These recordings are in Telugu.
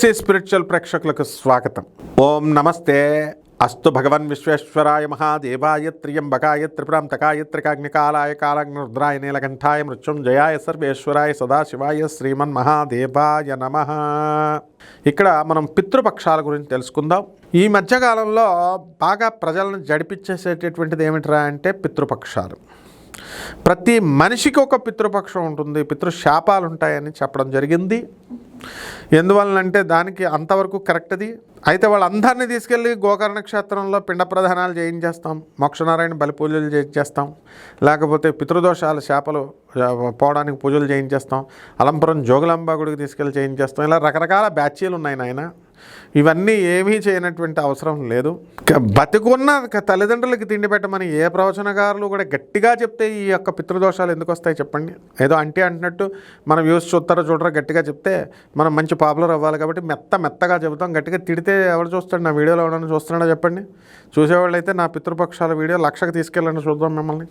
ఎఫ్సి స్పిరిచువల్ ప్రేక్షకులకు స్వాగతం. ఓం నమస్తే. అస్తు భగవన్ విశ్వేశ్వరాయ మహాదేవాయ త్రియంబకాయ త్రిపురాంతకాయ త్రికాగ్నికాలాయ కాలాగ్నిరుద్రాయ నీలకంఠాయ మృత్యుంజయాయ సర్వేశ్వరాయ సదాశివాయ శ్రీమన్ మహాదేవాయ నమ. ఇక్కడ మనం పితృపక్షాల గురించి తెలుసుకుందాం. ఈ మధ్యకాలంలో బాగా ప్రజలను జడిపించేసేటటువంటిది ఏమిట్రా అంటే పితృపక్షాలు. ప్రతి మనిషికి ఒక పితృపక్షం ఉంటుంది పితృశాపాలు ఉంటాయని చెప్పడం జరిగింది. ఎందువలనంటే దానికి అంతవరకు కరెక్ట్ది. అయితే వాళ్ళందరినీ తీసుకెళ్ళి గోకర్ణ క్షేత్రంలో పిండ ప్రధానాలు చేయించేస్తాం. మోక్షనారాయణ బలి పూజలు చేయించేస్తాం. లేకపోతే పితృదోషాల చేపలు పోవడానికి పూజలు చేయించేస్తాం. అలంపురం జోగులాంబ గుడికి తీసుకెళ్ళి చేయించేస్తాం. ఇలా రకరకాల బ్యాచీలు ఉన్నాయి నాయన. ఇవన్నీ ఏమీ చేయనటువంటి అవసరం లేదు. బతికున్న తల్లిదండ్రులకి తిండి పెట్టమని ఏ ప్రవచనకారులు కూడా గట్టిగా చెప్తే ఈ యొక్క పితృదోషాలు ఎందుకు వస్తాయి చెప్పండి? ఏదో అంటే అంటున్నట్టు మన వ్యూస్ చూస్తారో చూడరో గట్టిగా చెప్తే మనం మంచి పాపులర్ అవ్వాలి కాబట్టి మెత్త మెత్తగా చెబుతాం. గట్టిగా తిడితే ఎవరు చూస్తాడు? నా వీడియోలో ఎవరైనా చూస్తున్నాడో చెప్పండి? చూసేవాళ్ళు అయితే నా పితృపక్షాల వీడియో లక్షకు తీసుకెళ్ళండి చూద్దాం మిమ్మల్ని.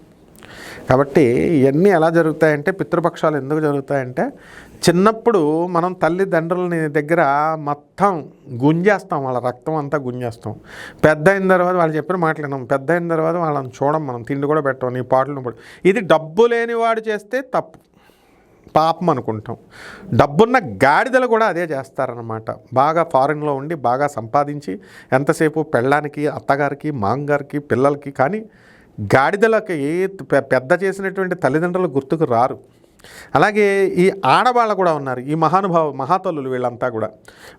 కాబట్టి ఇవన్నీ ఎలా జరుగుతాయంటే పితృపక్షాలు ఎందుకు జరుగుతాయంటే చిన్నప్పుడు మనం తల్లిదండ్రులని దగ్గర మొత్తం గుంజేస్తాం వాళ్ళ రక్తం అంతా గుంజేస్తాం. పెద్ద అయిన తర్వాత వాళ్ళు చెప్పిన మాటలు పెద్ద అయిన తర్వాత వాళ్ళని చూడం మనం తిండి కూడా పెట్టం నీ పాటలు ఇది డబ్బు లేనివాడు చేస్తే తప్పు. పాపం అనుకుంటాం. డబ్బున్న గాడిదలు కూడా అదే చేస్తారనమాట బాగా ఫారిన్లో ఉండి బాగా సంపాదించి ఎంతసేపు పెళ్ళానికి అత్తగారికి మాంగారికి పిల్లలకి కానీ గాడిదలకి పెద్ద చేసినటువంటి తల్లిదండ్రులు గుర్తుకు రారు. అలాగే ఈ ఆడవాళ్ళు కూడా ఉన్నారు ఈ మహానుభావ మహాతల్లులు వీళ్ళంతా కూడా.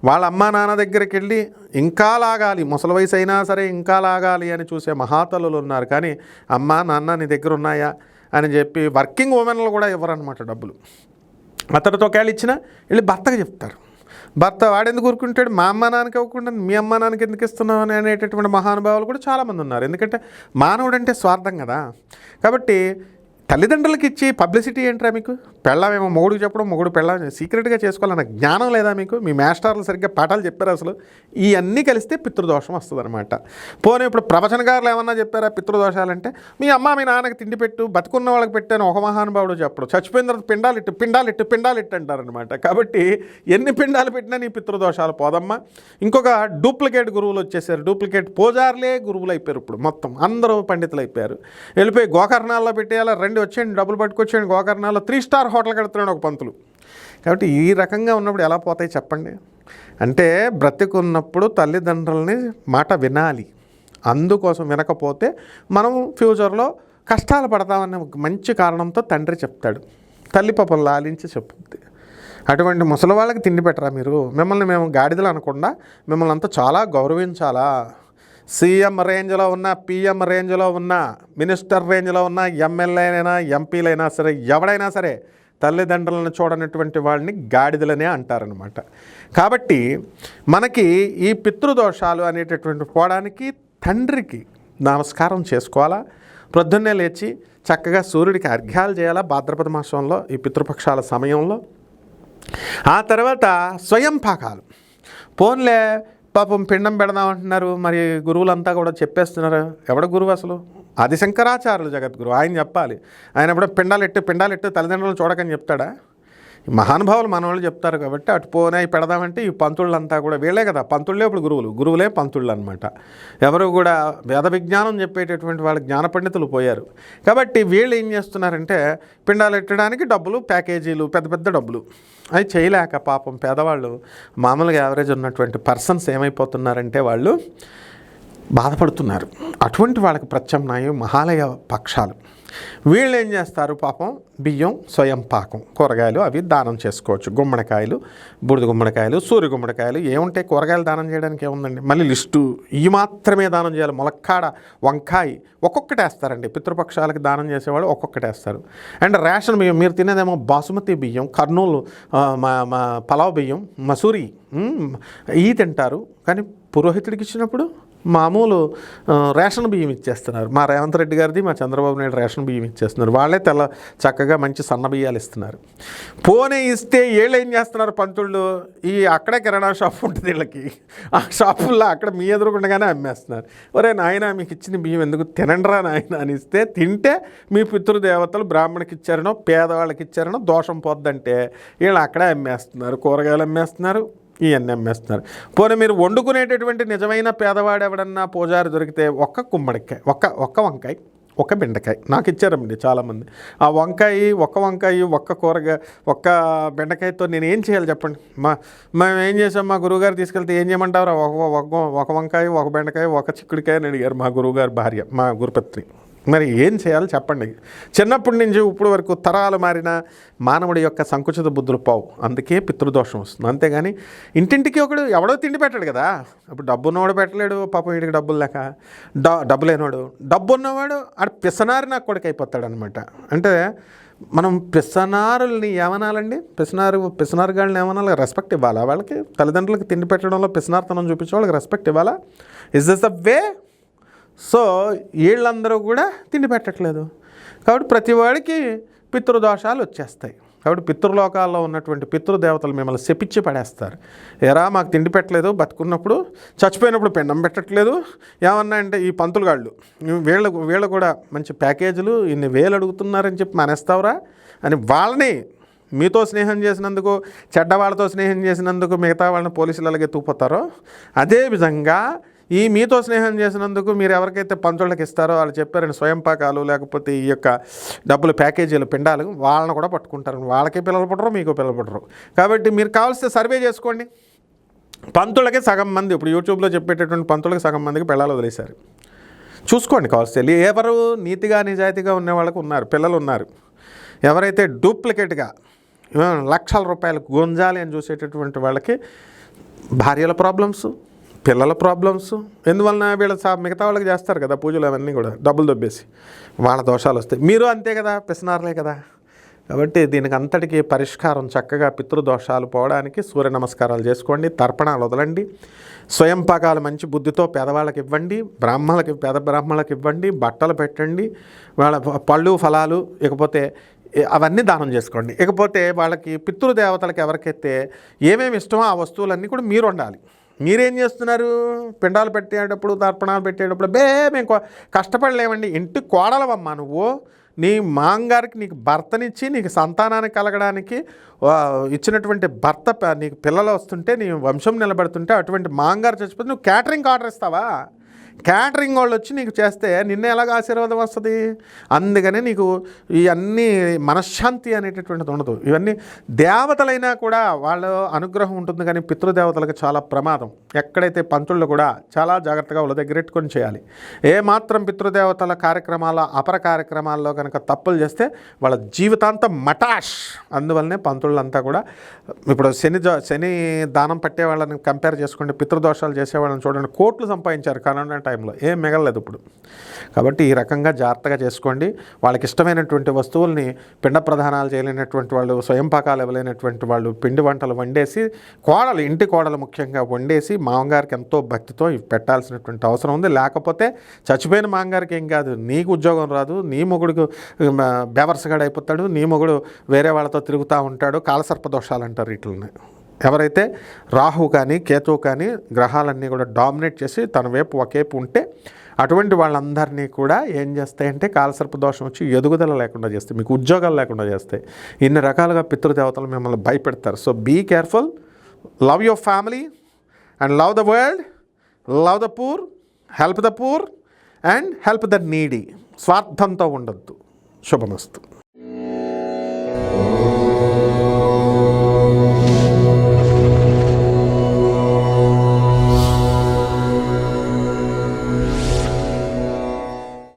వాళ్ళ అమ్మా నాన్న దగ్గరికి వెళ్ళి ఇంకా లాగాలి ముసలి వయసు అయినా సరే ఇంకా లాగాలి అని చూసే మహాతల్లులు ఉన్నారు. కానీ అమ్మా నాన్న నీ దగ్గర ఉన్నాయా? అని చెప్పి వర్కింగ్ ఉమెన్లు కూడా ఇవ్వరనమాట డబ్బులు. అతడితో ఒకవేళ ఇచ్చినా వెళ్ళి భర్తకు చెప్తారు. భర్త వాడెందుకు ఊరుకుంటాడు? మా అమ్మ నాన్నకి ఇవ్వకుండా మీ అమ్మ నాన్నకి ఎందుకు ఇస్తున్నావు అని అనేటటువంటి మహానుభావులు కూడా చాలామంది ఉన్నారు. ఎందుకంటే మానవుడు అంటే స్వార్థం కదా. కాబట్టి తల్లిదండ్రులకి ఇచ్చి పబ్లిసిటీ ఏంట్రా మీకు? పెళ్ళమేమో మొగుడికి చెప్పడం మొగుడు పెళ్ళాం సీక్రెట్గా చేసుకోవాలన్న జ్ఞానం లేదా మీకు? మీ మాస్టర్లు సరిగ్గా పాఠాలు చెప్పారు అసలు? ఇవన్నీ కలిస్తే పితృదోషం వస్తుంది అనమాట పోనీ ఇప్పుడు ప్రవచనకారులు ఏమన్నా చెప్పారా పితృదోషాలంటే? మీ అమ్మ మీ నాన్నకి తిండి పెట్టు బతుకున్న వాళ్ళకి పెట్టాను ఒక మహానుభావుడు చెప్పడు. చచ్చిపోయిన తర్వాత పిండాలిట్టు పిండాలిట్టు పిండాలిట్టు అంటారనమాట కాబట్టి ఎన్ని పిండాలు పెట్టినా నీ పితృదోషాలు పోదమ్మా. ఇంకొక డూప్లికేట్ గురువులు వచ్చేసారు. డూప్లికేట్ పూజారులే గురువులు అయిపోయారు ఇప్పుడు మొత్తం. అందరూ పండితులు అయిపోయారు వెళ్ళిపోయి గోకర్ణాల్లో పెట్టేయాలా? రెండు వచ్చేయండి డబ్బులు పట్టుకొచ్చేయండి గోకర్ణాల్లో త్రీ స్టార్ హోటల్ కడుతున్నాడు ఒక పంతులు. కాబట్టి ఈ రకంగా ఉన్నప్పుడు ఎలా పోతాయి చెప్పండి? అంటే బ్రతికున్నప్పుడు తల్లిదండ్రులని మాట వినాలి. అందుకోసం వినకపోతే మనం ఫ్యూచర్లో కష్టాలు పడతామనే ఒక మంచి కారణంతో తండ్రి చెప్తాడు. తల్లి పాపం లాలించి చెప్పుద్ది అటువంటి ముసలి వాళ్ళకి తిండి పెట్టరా మీరు? మిమ్మల్ని మేము గాడిదలు అనకుండా మిమ్మల్ని అంతా చాలా గౌరవించాలా? సీఎం రేంజ్లో ఉన్న పిఎం రేంజ్లో ఉన్న మినిస్టర్ రేంజ్లో ఉన్న ఎమ్మెల్యేనైనా ఎంపీలైనా సరే ఎవడైనా సరే తల్లిదండ్రులను చూడనటువంటి వాళ్ళని గాడిదలనే అంటారనమాట కాబట్టి మనకి ఈ పితృదోషాలు అనేటటువంటి పోవడానికి తండ్రికి నమస్కారం చేసుకోవాలా? ప్రొద్దున్నే లేచి చక్కగా సూర్యుడికి అర్ఘ్యాలు చేయాలా భాద్రపద మాసంలో ఈ పితృపక్షాల సమయంలో? ఆ తర్వాత స్వయం పాకాలు పోన్లే పాపం పిండం పెడదామంటున్నారు మరి గురువులంతా కూడా చెప్పేస్తున్నారు. ఎవడ గురువు అసలు? ఆది శంకరాచార్యులు జగద్గురు ఆయన చెప్పాలి. ఆయన ఎప్పుడో పిండాలెట్టు పిండాలెట్టు తల్లిదండ్రులను చూడకని చెప్తాడా? మహానుభావులు మనవాళ్ళు చెప్తారు కాబట్టి అటు పోనే పెడదామంటే ఈ పంతుళ్ళంతా కూడా వీళ్ళే కదా పంతుళ్ళే ఇప్పుడు గురువులు గురువులే పంతుళ్ళు అనమాట ఎవరు కూడా వేద విజ్ఞానం చెప్పేటటువంటి వాళ్ళ జ్ఞాన పండితులు పోయారు. కాబట్టి వీళ్ళు ఏం చేస్తున్నారంటే పిండాలు ఎట్టడానికి డబ్బులు ప్యాకేజీలు పెద్ద పెద్ద డబ్బులు. అవి చేయలేక పాపం పేదవాళ్ళు మామూలుగా యావరేజ్ ఉన్నటువంటి పర్సన్స్ ఏమైపోతున్నారంటే వాళ్ళు బాధపడుతున్నారు. అటువంటి వాళ్ళకి ప్రత్యామ్నాయం మహాలయ పక్షాలు. వీళ్ళు ఏం చేస్తారు పాపం? బియ్యం స్వయం పాకం. కూరగాయలు అవి దానం చేసుకోవచ్చు. గుమ్మడికాయలు బూడిద గుమ్మడికాయలు సూర్య గుమ్మడికాయలు ఏముంటాయి కూరగాయలు దానం చేయడానికి ఏముందండి? మళ్ళీ లిస్టు. ఈ మాత్రమే దానం చేయాలి. ములక్కాడ వంకాయ ఒక్కొక్కటి వేస్తారండి. పితృపక్షాలకు దానం చేసేవాళ్ళు ఒక్కొక్కటి వేస్తారు. అండ్ రేషన్ బియ్యం మీరు తినేదేమో బాసుమతి బియ్యం కర్నూలు మా మా పలావ్ బియ్యం మసూరి ఈ ఇవి తింటారు. కానీ పురోహితుడికి ఇచ్చినప్పుడు మామూలు రేషన్ బియ్యం ఇచ్చేస్తున్నారు. మా రేవంత్ రెడ్డి గారిది మా చంద్రబాబు నాయుడు రేషన్ బియ్యం ఇచ్చేస్తున్నారు. వాళ్ళే తెల్ల చక్కగా మంచి సన్న బియ్యాలు ఇస్తున్నారు. పోనే ఇస్తే వీళ్ళు ఏం చేస్తున్నారు పంతుళ్ళు? ఈ అక్కడే కిరాణా షాప్ ఉంటుంది వీళ్ళకి. ఆ షాపుల్లో అక్కడ మీ ఎదురుకుండగానే అమ్మేస్తున్నారు. ఒరే నాయన మీకు ఇచ్చిన బియ్యం ఎందుకు తినండిరా నాయన అని ఇస్తే తింటే మీ పితృదేవతలు బ్రాహ్మణికి ఇచ్చారనో పేదవాళ్ళకి ఇచ్చారనో దోషం పోద్దంటే వీళ్ళు అక్కడే అమ్మేస్తున్నారు కూరగాయలు అమ్మేస్తున్నారు. ఇవన్నీ అమ్మేస్తున్నారు పోనీ మీరు వండుకునేటటువంటి నిజమైన పేదవాడు ఎవడన్నా పూజారి దొరికితే ఒక్క గుమ్మడికాయ ఒక్క ఒక్క వంకాయ ఒక బెండకాయ నాకు ఇచ్చారండి చాలామంది. ఆ వంకాయ ఒక్క వంకాయ ఒక్క కూరగా ఒక్క బెండకాయతో నేను ఏం చేయాలి చెప్పండి? మా మేము ఏం చేసాం మా గురువుగారు తీసుకెళ్తే ఏం చేయమంటారు? ఒక ఒక- ఒక వంకాయ ఒక బెండకాయ ఒక చిక్కుడికాయ అని అడిగారు మా గురువుగారు భార్య మా గురుపత్రి మరి ఏం చేయాలి చెప్పండి. చిన్నప్పటి నుంచి ఇప్పుడు వరకు తరాలు మారిన మానవుడి యొక్క సంకుచిత బుద్ధులు పావు. అందుకే పితృదోషం వస్తుంది. అంతేగాని ఇంటింటికి ఒకడు ఎవడో తిండి పెట్టాడు కదా. ఇప్పుడు డబ్బు ఉన్నవాడు పెట్టలేడు పాపం వీడికి డబ్బులు లేక. డ డబ్బు లేనివాడు డబ్బు ఉన్నవాడు ఆడు పిసనారి నాకు కొడుకు అయిపోతాడు అనమాట అంటే మనం పిసనారుల్ని ఏమనాలండి? పిసనారు పిసనారుగాళ్ళని ఏమనాలి? రెస్పెక్ట్ ఇవ్వాలా వాళ్ళకి? తల్లిదండ్రులకు తిండి పెట్టడంలో పిసనార్తనం చూపించే వాళ్ళకి రెస్పెక్ట్ ఇవ్వాలా? Is this the way so వీళ్ళందరూ కూడా తిండి పెట్టట్లేదు. కాబట్టి ప్రతి వాడికి పితృదోషాలు వచ్చేస్తాయి. కాబట్టి పితృలోకాల్లో ఉన్నటువంటి పితృదేవతలు మిమ్మల్ని శపించి పడేస్తారు. ఎరా మాకు తిండి పెట్టలేదు బతుకున్నప్పుడు చచ్చిపోయినప్పుడు పిండం పెట్టట్లేదు. ఏమన్నా అంటే ఈ పంతులు గాళ్ళు వీళ్ళ వీళ్ళు కూడా మంచి ప్యాకేజీలు ఇన్ని వేలు అడుగుతున్నారని చెప్పి మానేస్తావురా? అని వాళ్ళని మీతో స్నేహం చేసినందుకు చెడ్డవాళ్ళతో స్నేహం చేసినందుకు మిగతా వాళ్ళని పోలీసులు అలాగే తూపోతారో అదే విధంగా ఈ మీతో స్నేహం చేసినందుకు మీరు ఎవరికైతే పంచులకు ఇస్తారో వాళ్ళు చెప్పారని స్వయం పాకాలు లేకపోతే ఈ యొక్క డబ్బులు ప్యాకేజీలు పిండాలు వాళ్ళని కూడా పట్టుకుంటారు. వాళ్ళకి పిల్లలు పుట్టరు మీకు పిల్లలు పుట్టరు. కాబట్టి మీరు కావాల్సిన సర్వే చేసుకోండి. పంతులకి సగం మంది ఇప్పుడు యూట్యూబ్లో చెప్పేటటువంటి పంతులకి సగం మందికి పిల్లలు వదిలేశారు. చూసుకోండి కావాల్సి ఎవరు నీతిగా నిజాయితీగా ఉన్న వాళ్ళకు ఉన్నారు పిల్లలు ఉన్నారు. ఎవరైతే డూప్లికేట్గా లక్షల రూపాయలు గుంజాలి అని చూసేటటువంటి వాళ్ళకి భార్యల ప్రాబ్లమ్స్ పిల్లల ప్రాబ్లమ్స్ ఎందువలన వీళ్ళ సా మిగతా వాళ్ళకి చేస్తారు కదా పూజలు అవన్నీ కూడా డబ్బులు దొబ్బేసి. వాళ్ళ దోషాలు వస్తాయి. మీరు అంతే కదా పిసినారులే కదా. కాబట్టి దీనికి అంతటికీ పరిష్కారం చక్కగా పితృదోషాలు పోవడానికి సూర్య నమస్కారాలు చేసుకోండి తర్పణాలు వదలండి. స్వయం పాకాలు మంచి బుద్ధితో పేదవాళ్ళకి ఇవ్వండి బ్రాహ్మణులకి పేద బ్రాహ్మణులకు ఇవ్వండి బట్టలు పెట్టండి వాళ్ళ పళ్ళు ఫలాలు ఇకపోతే అవన్నీ దానం చేసుకోండి. ఇకపోతే వాళ్ళకి పితృదేవతలకు ఎవరికైతే ఏమేమి ఇష్టమో ఆ వస్తువులన్నీ కూడా మీరు ఉండాలి మీరేం చేస్తున్నారు? పిండాలు పెట్టేటప్పుడు తర్పణాలు పెట్టేటప్పుడు బే మేము కష్టపడలేమండి. ఇంటి కోడలవమ్మా నువ్వు. నీ మాంగారికి నీకు భర్తనిచ్చి నీకు సంతానాన్ని కలగడానికి ఇచ్చినటువంటి భర్త నీకు పిల్లలు వస్తుంటే నీ వంశం నిలబడుతుంటే అటువంటి మాంగారు చచ్చిపోతే నువ్వు క్యాటరింగ్ ఆర్డర్ ఇస్తావా? క్యాటరింగ్ వాళ్ళు వచ్చి నీకు చేస్తే నిన్న ఎలాగ ఆశీర్వాదం వస్తుంది? అందుకని నీకు ఇవన్నీ మనశ్శాంతి అనేటటువంటిది ఉండదు. ఇవన్నీ దేవతలైనా కూడా వాళ్ళ అనుగ్రహం ఉంటుంది కానీ పితృదేవతలకు చాలా ప్రమాదం. ఎక్కడైతే పంతుళ్ళు కూడా చాలా జాగ్రత్తగా వాళ్ళ దగ్గర ఎట్టుకొని చేయాలి. ఏ మాత్రం పితృదేవతల కార్యక్రమాల అపర కార్యక్రమాల్లో కనుక తప్పులు చేస్తే వాళ్ళ జీవితాంతం మటాష్. అందువల్లనే పంతుళ్ళంతా కూడా ఇప్పుడు శని శని దానం పట్టే వాళ్ళని కంపేర్ చేసుకోండి పితృదోషాలు చేసే వాళ్ళని చూడండి కోట్లు సంపాదించారు కరోనా టైంలో. ఏం మిగలలేదు ఇప్పుడు. కాబట్టి ఈ రకంగా జాగ్రత్తగా చేసుకోండి. వాళ్ళకి ఇష్టమైనటువంటి వస్తువుల్ని పిండ ప్రధానాలు చేయలేనటువంటి వాళ్ళు స్వయం పాకాలు ఇవ్వలేనటువంటి వాళ్ళు పిండి వంటలు వండేసి కోడలు ఇంటి కోడలు ముఖ్యంగా వండేసి మామగారికి ఎంతో భక్తితో పెట్టాల్సినటువంటి అవసరం ఉంది. లేకపోతే చచ్చిపోయిన మామగారికి ఏం కాదు. నీకు ఉద్యోగం రాదు నీ మొగుడికి బెవర్సగాడైపోతాడు నీ మొగుడు వేరే వాళ్ళతో తిరుగుతూ ఉంటాడు కాలసర్ప దోషాలు అంటారు వీటిని ఎవరైతే రాహు కానీ కేతువు కానీ గ్రహాలన్నీ కూడా డామినేట్ చేసి తన వైపు ఒకేపు ఉంటే అటువంటి వాళ్ళందరినీ కూడా ఏం చేస్తాయంటే కాలసర్ప దోషం వచ్చి ఎదుగుదల లేకుండా చేస్తాయి. మీకు ఉద్యోగాలు లేకుండా చేస్తాయి. ఇన్ని రకాలుగా పితృదేవతలు మిమ్మల్ని భయపెడతారు. So be careful love your family and love the world love the poor help the poor and help the needy స్వార్థంతో ఉండొద్దు. శుభమస్తు.